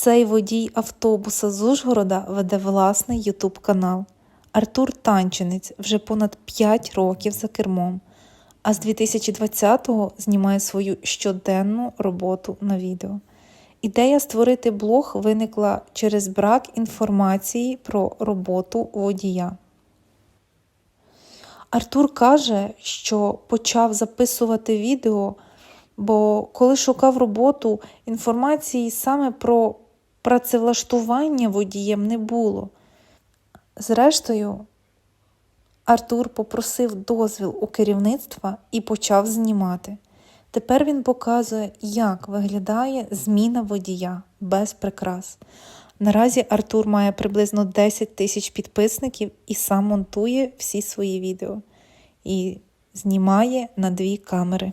Цей водій автобуса з Ужгорода веде власний ютуб канал. Артур Танчинець вже понад 5 років за кермом, а з 2020-го знімає свою щоденну роботу на відео. Ідея створити блог виникла через брак інформації про роботу водія. Артур каже, що почав записувати відео, бо коли шукав роботу, інформації саме про працевлаштування водієм не було. Зрештою, Артур попросив дозвіл у керівництва і почав знімати. Тепер він показує, як виглядає зміна водія без прикрас. Наразі Артур має приблизно 10 тисяч підписників і сам монтує всі свої відео і знімає на дві камери.